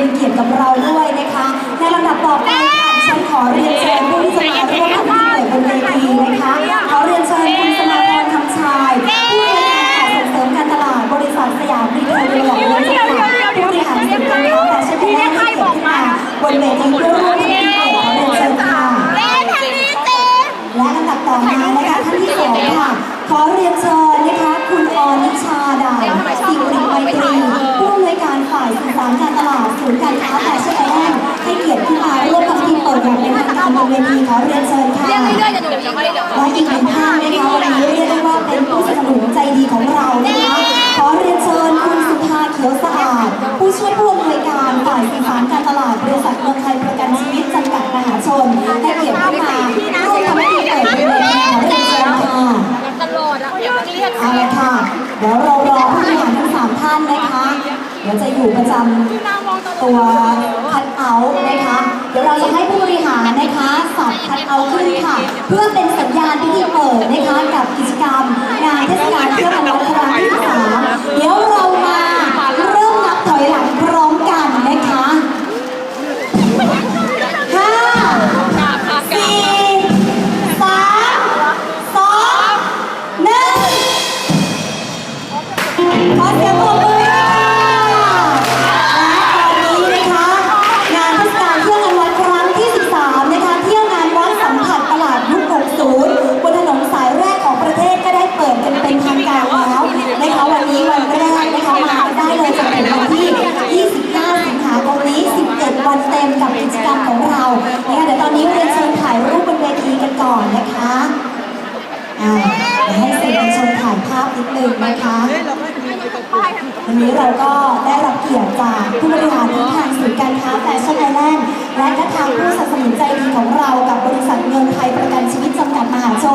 เป็นเกียรติกับเราด้วยนะคะ ในลำดับต่อไปค่ะฉันขอเรียนเชิญผู้ที่จะมาร่วมทำพิธีเปิดบนเวทีนะคะ ขอเรียนเชิญคุณสมาพรคำชายผู้บริหารฝ่ายส่งเสริมการตลาดบริษัทสยามรีเทลเดเวลลอปเมนต์จำกัดผู้บริหารสินค้าแฟชั่นแลนด์ให้เกียรติขึ้นมาบนเวทีเพื่อร่วมทำพิธีเปิดขอเรียนเชิญค่ะ แลำดับต่อมานะคะท่านที่สองค่ะ ขอเรียนเชิญนะคะ คุณออนิชาดาสิริไมตรีผู้อำนวยการฝ่ายสื่อสารการตลาดศูนย์การค้าแฟชั่นแลนด์ให้เกียรติขึ้นมาร่วมทำพิธีเปิดอย่างเป็นทางการบนเวทีขอเรียนเชิญค่ะและอีกหนึ่งท่านนะคะวันนี้เรียกได้ว่าเป็นผู้สนับสนุนใจดีของเรานะคะขอเรียนเชิญคุณสุภาเขียวสะอาด ผู้ช่วยผู้อำนวยการฝ่ายสื่อสารการตลาดบริษัทเมืองไทยประกันชีวิตจำกัดมหาชนให้เกียรติขึ้น อยู่ประจำตัวคัดเอาท์นะคะ เดี๋ยวเราจะให้ผู้บริหารนะคะสับคัดเอาท์ขึ้นค่ะ เพื่อเป็นสัญญาณพิธีเปิดนะคะกับกิจกรรมงานเทศกาลเที่ยวกัน นิดนึงนะคะวันนี้เราก็ได้รับเกียรติจากผู้บริหารทั้งทางศูนย์การค้าแฟชั่นไอแลนด์และก็ทางผู้สนับสนุนใจดีของเรากับบริษัทเงินไทยประกันชีวิตจำกัดมหาชน